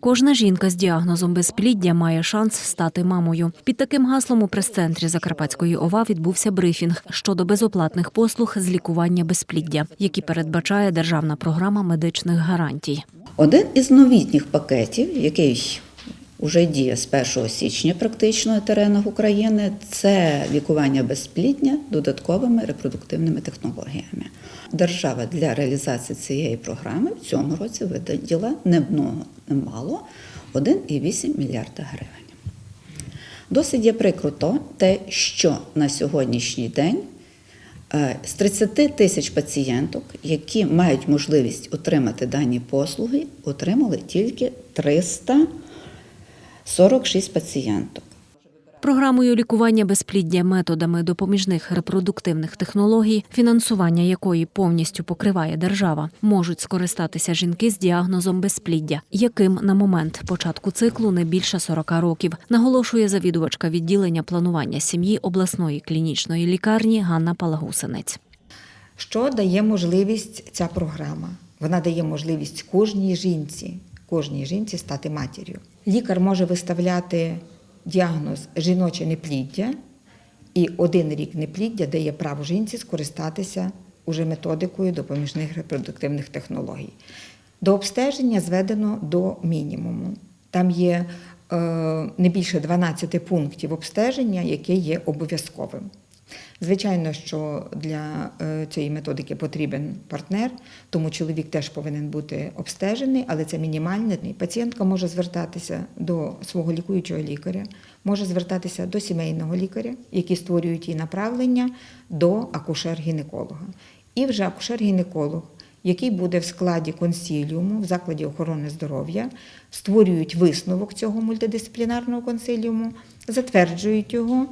Кожна жінка з діагнозом безпліддя має шанс стати мамою. Під таким гаслом у прес-центрі Закарпатської ОВА відбувся брифінг щодо безоплатних послуг з лікування безпліддя, які передбачає державна програма медичних гарантій. Один із новітніх пакетів, який вже діє з 1 січня практично на теренах України, це лікування безплідня додатковими репродуктивними технологіями. Держава для реалізації цієї програми в цьому році виділила не много, не мало 1,8 мільярда гривень. Досить є прикро то, те, що на сьогоднішній день е, з 30 тисяч пацієнток, які мають можливість отримати дані послуги, отримали тільки 346 пацієнток. Програмою лікування безпліддя методами допоміжних репродуктивних технологій, фінансування якої повністю покриває держава, можуть скористатися жінки з діагнозом безпліддя, яким на момент початку циклу не більше 40 років, наголошує завідувачка відділення планування сім'ї обласної клінічної лікарні Ганна Палагусинець. Що дає можливість ця програма? Вона дає можливість кожній жінці, кожній жінці стати матір'ю. Лікар може виставляти діагноз жіноче непліддя, і один рік непліддя дає право жінці скористатися уже методикою допоміжних репродуктивних технологій. До обстеження зведено до мінімуму. Там є е, не більше 12 пунктів обстеження, яке є обов'язковим. Звичайно, що для е, цієї методики потрібен партнер, тому чоловік теж повинен бути обстежений, але це мінімальне. Пацієнтка може звертатися до свого лікуючого лікаря, може звертатися до сімейного лікаря, які створюють їй направлення до акушер-гінеколога. І вже акушер-гінеколог, який буде в складі консиліуму в закладі охорони здоров'я, створюють висновок цього мультидисциплінарного консиліуму, затверджують його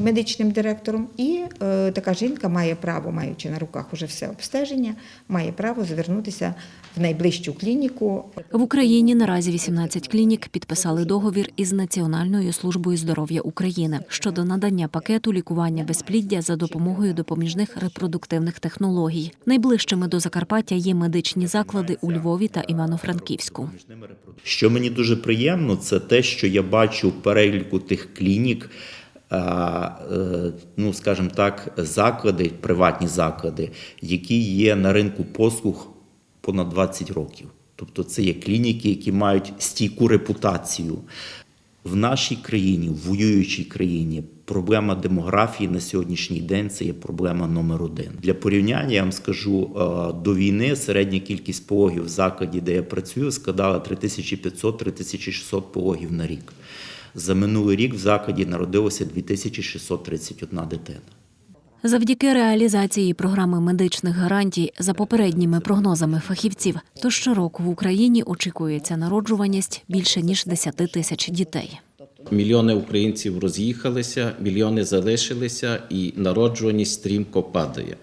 медичним директором, і е, така жінка має право, маючи на руках уже все обстеження, має право звернутися в найближчу клініку. В Україні наразі 18 клінік підписали договір із Національною службою здоров'я України щодо надання пакету лікування безпліддя за допомогою допоміжних репродуктивних технологій. Найближчими до Закарпаття є медичні заклади у Львові та Івано-Франківську. Що мені дуже приємно, це те, що я бачу в переліку тих клінік, е, е, ну скажімо так, заклади, приватні заклади, які є на ринку послуг понад 20 років. Тобто це є клініки, які мають стійку репутацію. В нашій країні, в воюючій країні, проблема демографії на сьогоднішній день це є проблема номер один. Для порівняння я вам скажу е, до війни середня кількість пологів в закладі, де я працюю, складала 3500-3600 пологів на рік. За минулий рік в закладі народилося 2631 дитина. Завдяки реалізації програми медичних гарантій за попередніми прогнозами фахівців, то щороку в Україні очікується народжуваність більше ніж 10 тисяч дітей. Мільйони українців роз'їхалися, мільйони залишилися, і народжуваність стрімко падає.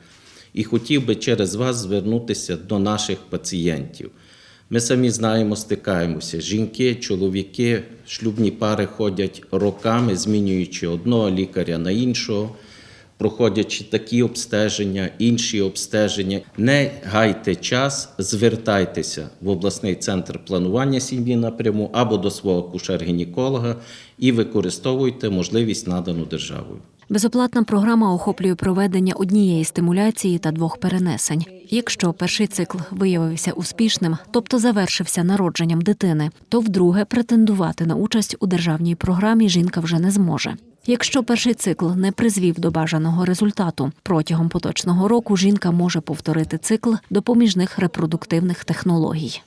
І хотів би через вас звернутися до наших пацієнтів. Ми самі знаємо, стикаємося. Жінки, чоловіки, шлюбні пари ходять роками, змінюючи одного лікаря на іншого, проходячи такі обстеження, інші обстеження. Не гайте час, звертайтеся в обласний центр планування сім'ї напряму або до свого кушер-гінеколога і використовуйте можливість надану державою. Безоплатна програма охоплює проведення однієї стимуляції та двох перенесень. Якщо перший цикл виявився успішним, тобто завершився народженням дитини, то вдруге претендувати на участь у державній програмі жінка вже не зможе. Якщо перший цикл не призвів до бажаного результату, протягом поточного року жінка може повторити цикл допоміжних репродуктивних технологій.